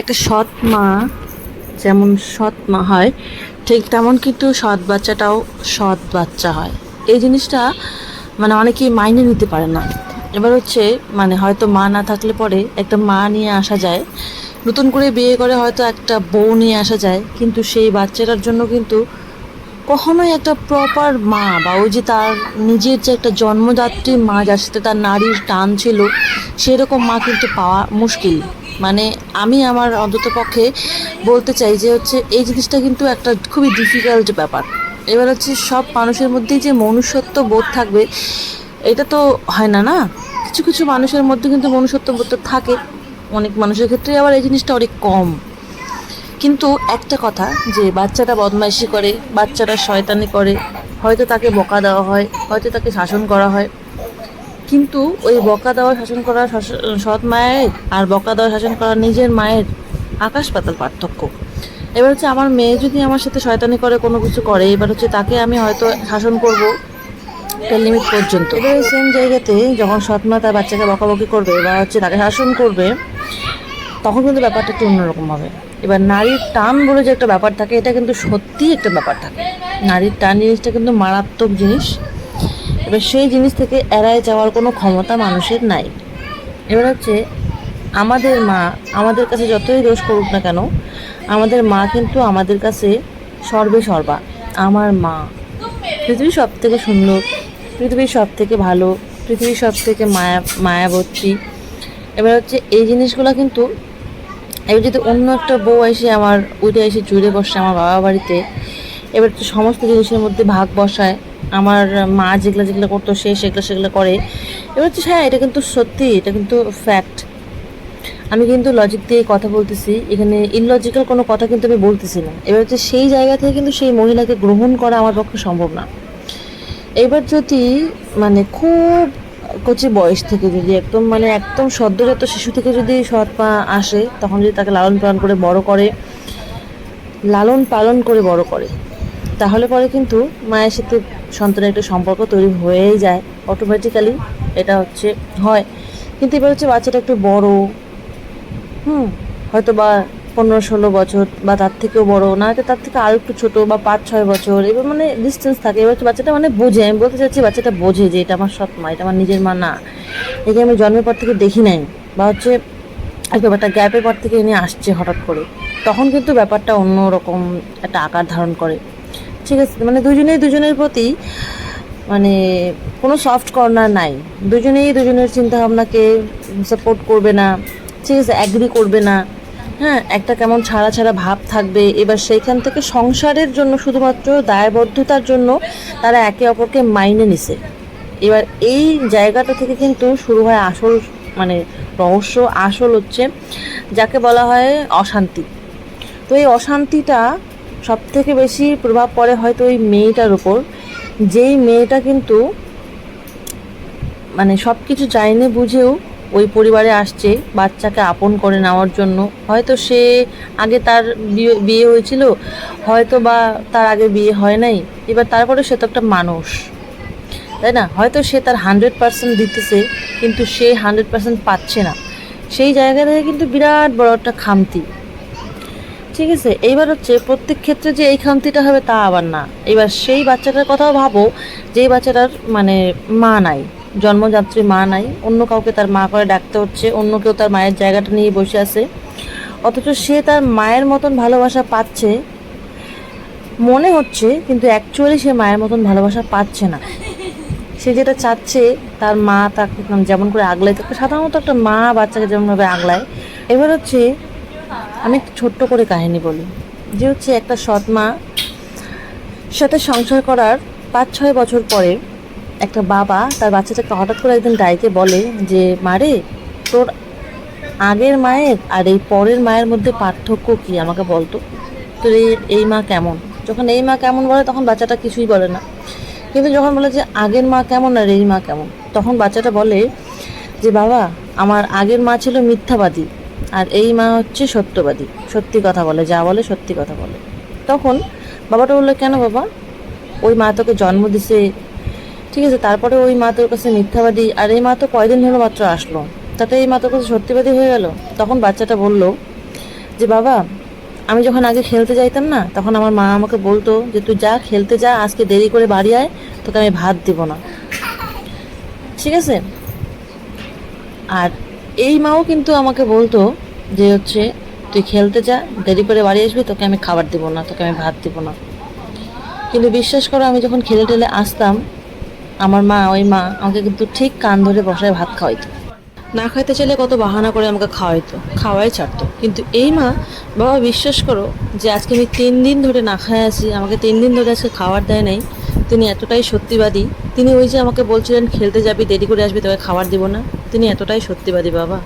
একটা সৎ মা, যেমন সৎ মা হয়, ঠিক তেমন কিন্তু সৎ বাচ্চাটাও সৎ বাচ্চা হয়। এই জিনিসটা মানে অনেকেই মাইনে নিতে পারে না। এবার হচ্ছে মানে হয়তো মা না থাকলে পরে একটা মা নিয়ে আসা যায়, নতুন করে বিয়ে করে হয়তো একটা বউ নিয়ে আসা যায়, কিন্তু সেই বাচ্চাটার জন্য কিন্তু কখনোই একটা প্রপার মা বা ওই যে তার নিজের যে একটা জন্মদাত্রী মা যার সাথে তার নারীর টান ছিল, সেরকম মা কিন্তু পাওয়া মুশকিল। মানে আমি আমার অন্তত পক্ষে বলতে চাই যে হচ্ছে এই জিনিসটা কিন্তু একটা খুবই ডিফিকাল্ট ব্যাপার। এবার হচ্ছে সব মানুষের মধ্যেই যে মনুষ্যত্ব বোধ থাকবে, এটা তো হয় না না? কিছু কিছু মানুষের মধ্যে কিন্তু মনুষ্যত্ব বোধ থাকে। অনেক মানুষের ক্ষেত্রে আবার এই জিনিসটা অনেক কম। কিন্তু একটা কথা, যে বাচ্চাটা বদমাইশি করে, বাচ্চাটা শয়তানি করে, হয়তো তাকে বকা দেওয়া হয়, হয়তো তাকে শাসন করা হয়। কিন্তু ওই বকা দেওয়া, শাসন করা সৎ মায়ের আর বকা দেওয়া, শাসন করা নিজের মায়ের আকাশ পাতাল পার্থক্য। এবার হচ্ছে আমার মেয়ে যদি আমার সাথে শয়তানি করে, কোনো কিছু করে, এবার হচ্ছে তাকে আমি হয়তো শাসন করব একটা লিমিট পর্যন্ত। এবার সেম জায়গাতে যখন সৎ মা তার বাচ্চাকে বকাবকি করবে বা হচ্ছে তাকে শাসন করবে, তখন কিন্তু ব্যাপারটা একটু অন্যরকম হবে। এবার নারীর টান বলে যে একটা ব্যাপার থাকে, এটা কিন্তু সত্যিই একটা ব্যাপার থাকে। নারীর টান জিনিসটা কিন্তু মারাত্মক জিনিস। এবার সেই জিনিস থেকে এড়ায় যাওয়ার কোনো ক্ষমতা মানুষের নাই। এবার হচ্ছে, আমাদের মা আমাদের কাছে যতই দোষ করুক না কেন, আমাদের মা কিন্তু আমাদের কাছে সর্বে সর্বা। আমার মা পৃথিবীর সব থেকে সুন্দর পৃথিবীর সব থেকে ভালো পৃথিবীর সব থেকে মায়া, মায়াবতী। এবার হচ্ছে, এই জিনিসগুলো কিন্তু এবার যদি অন্য একটা বউ এসে আমার উঠে এসে জুড়ে বসে আমার বাবা বাড়িতে, এবার তো সমস্ত জিনিসের মধ্যে ভাগ বসায়, আমার মা যেগুলো যেগুলো করতো সে সেগুলো সেগুলো করে। এবার হচ্ছে হ্যাঁ এটা কিন্তু সত্যি, এটা কিন্তু ফ্যাক্ট আমি কিন্তু লজিক দিয়ে কথা বলতেছি, এখানে ইললজিক্যাল কোনো কথা কিন্তু আমি বলতেছি না। এবার হচ্ছে, সেই জায়গা থেকে কিন্তু সেই মহিলাকে গ্রহণ করা আমার পক্ষে সম্ভব না। এবার যদি মানে খুব কচি বয়স থেকে যদি একদম মানে একদম সদ্যজাত শিশু থেকে যদি সৎ পা আসে, তখন যদি তাকে লালন পালন করে বড় করে, লালন পালন করে বড় করে, তাহলে পরে কিন্তু মায়ের সাথে সন্তানের একটা সম্পর্ক তৈরি হয়েই যায় অটোমেটিক্যালি এটা হচ্ছে হয়। কিন্তু এবার হচ্ছে বাচ্চাটা একটু বড়, হুম হয়তো বা পনেরো, ষোলো বছর, বা তার থেকেও বড় না তার থেকে আরও একটু ছোটো, বা পাঁচ, ছয় বছর, এবার মানে ডিস্টেন্স থাকে। এবার বাচ্চাটা মানে বোঝে। আমি বলতে চাচ্ছি বাচ্চাটা বোঝে যে এটা আমার সৎ মা, এটা আমার নিজের মা না। একে আমি জন্মের পর থেকে দেখি নাই। বা হচ্ছে এই ব্যাপারটা গ্যাপের পর থেকে এনে আসছে হঠাৎ করে। তখন কিন্তু ব্যাপারটা অন্যরকম একটা আকার ধারণ করে। ঠিক আছে? মানে দুজনেই, দুজনের প্রতি মানে কোনো সফট কর্নার নাই। দুজনেই, দুজনের চিন্তাভাবনাকে সাপোর্ট করবে না। ঠিক আছে? অ্যাগ্রি করবে না। হ্যাঁ একটা কেমন ছাড়া ছাড়া ভাব থাকবে। এবার সেইখান থেকে সংসারের জন্য শুধুমাত্র দায়বদ্ধতার জন্য তারা একে অপরকে মাইনে নিছে। এবার এই জায়গাটা থেকে কিন্তু শুরু হয় আসল মানে রহস্য। আসল হচ্ছে যাকে বলা হয় অশান্তি। তো এই অশান্তিটা সব থেকে বেশি প্রভাব পড়ে হয়তো ওই মেয়েটার উপর। যেই মেয়েটা কিন্তু মানে সব কিছু চাইনে বুঝেও ওই পরিবারে আসছে, বাচ্চাকে আপন করে নেওয়ার জন্য। হয়তো সে আগে তার বিয়ে বিয়ে হয়েছিল, হয়তো বা তার আগে বিয়ে হয় নাই। এবার তারপরে সে তো একটা মানুষ। তাই না? হয়তো সে তার হান্ড্রেড পার্সেন্ট দিতেছে, কিন্তু সে হান্ড্রেড পার্সেন্ট পাচ্ছে না। সেই জায়গা থেকে কিন্তু বিরাট বড় একটা খামতি। ঠিক আছে? এইবার হচ্ছে প্রত্যেক ক্ষেত্রে যে এই খামতিটা হবে তা আবার না। এবার সেই বাচ্চাটার কথাও ভাবো, যে বাচ্চাটার মানে মা নাই। জন্মযাত্রী মা নাই। অন্য কাউকে তার মা করে ডাকতে হচ্ছে, অন্য কেউ তার মায়ের জায়গাটা নিয়ে বসে আছে। অথচ সে তার মায়ের মতন ভালোবাসা পাচ্ছে, মনে হচ্ছে, কিন্তু অ্যাকচুয়ালি সে মায়ের মতন ভালোবাসা পাচ্ছে না। সে যেটা চাচ্ছে, তার মা তাকে যেমন করে আগলায়, তাকে সাধারণত একটা মা বাচ্চাকে যেমনভাবে আগলায়। এবার হচ্ছে, আমি একটু ছোট্ট করে কাহিনী বলি। যে হচ্ছে একটা সৎ মা, সাথে সংসার করার পাঁচ ছয় বছর পরে একটা বাবা, তার বাচ্চাটাকে হঠাৎ করে একদিন ডাইকে বলে যে মারে তোর আগের মায়ের আর এই পরের মায়ের মধ্যে পার্থক্য কি? আমাকে বলতো তোর এই এই মা কেমন? যখন এই মা কেমন বলে, তখন বাচ্চাটা কিছুই বলে না। কিন্তু যখন বলে যে, আগের মা কেমন আর এই মা কেমন? তখন বাচ্চাটা বলে যে, বাবা, আমার আগের মা ছিল মিথ্যাবাদী আর এই মা হচ্ছে সত্যবাদী। সত্যি কথা বলে, যা বলে সত্যি কথা বলে। তখন বাবাটা বলল, কেন বাবা? ওই মা তোকে জন্ম দিছে ঠিক আছে, তারপরে ওই মা তোর কাছে মিথ্যাবাদী, আর এই মা তো কয়দিন হলো মাত্র আসলো। তাতে এই মা তোর কাছে সত্যিবাদী হয়ে গেল? তখন বাচ্চাটা বলল যে, বাবা, আমি যখন আগে খেলতে যাইতাম না, তখন আমার মা আমাকে বলতো যে, তুই যা খেলতে যা, আজকে দেরি করে বাড়ি আয়, তোকে আমি ভাত দিব না। ঠিক আছে? আর এই মাও কিন্তু আমাকে বলতো যে, হচ্ছে, তুই খেলতে যা, দেরি করে বাড়ি আসবি, তোকে আমি খাবার দিব না, তোকে আমি ভাত দিব না। কিন্তু বিশ্বাস করো, আমি যখন খেলে টেলে আসতাম আমার মা, ওই মা, আমাকে কিন্তু ঠিক কান ধরে বসায় ভাত খাওয়াইতো। না খাইতে চাইলে কত বাহানা করে আমাকে খাওয়াইতো, খাওয়াই ছাড়তো। কিন্তু এই মা, বাবা বিশ্বাস করো যে আজকে আমি তিন দিন ধরে না খায় আছি, আমাকে তিন দিন ধরে আজকে খাবার দেয় নাই, তিনি এতটাই সত্যিবাদী। তিনি ওই যে আমাকে বলছিলেন, খেলতে যাবি, দেরি করে আসবি, তোকে খাবার দিব না। তিনি এতটাই সত্যিবাদী, বাবা।